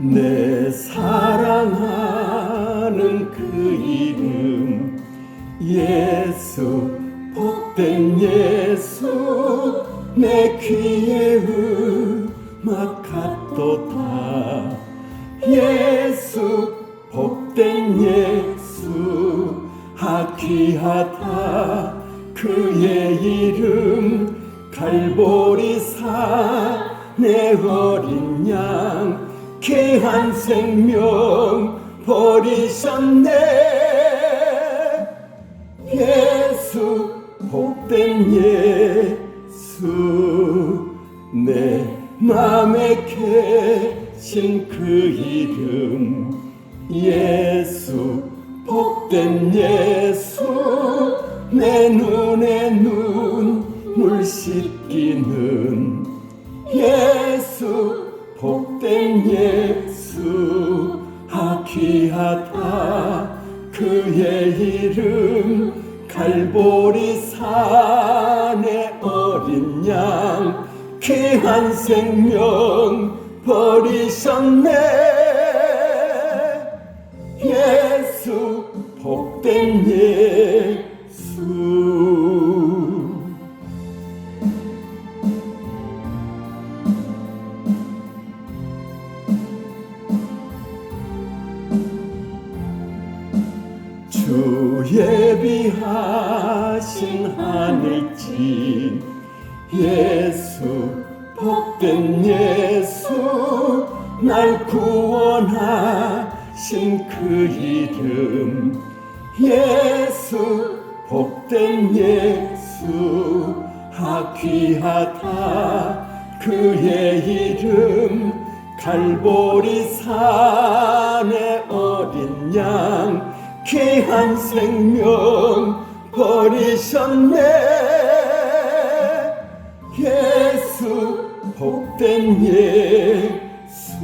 내 사랑하는 그 이름 예수 복된 예수 내 귀에 음악 같도다. 예수 복된 예수 하귀하다. 그의 이름 갈보리사 내 어린 양 귀한 생명 버리셨네. 예수 복된 예수 내 맘에 계신 그 이름 예수 복된 예수 내 눈에 눈물 씻기는 예수 복된 예수 하귀하다. 그의 이름 갈보리 산의 어린 양. 귀한 생명 버리셨네. 예수 복된 예수 주 예비하신 하늘집 예수 복된 예수 날 구원하신 그 이름. 예수 복된 예수 하귀하다. 그의 이름 갈보리 산의 어린 양 귀한 생명 버리셨네. 예수 복된 예수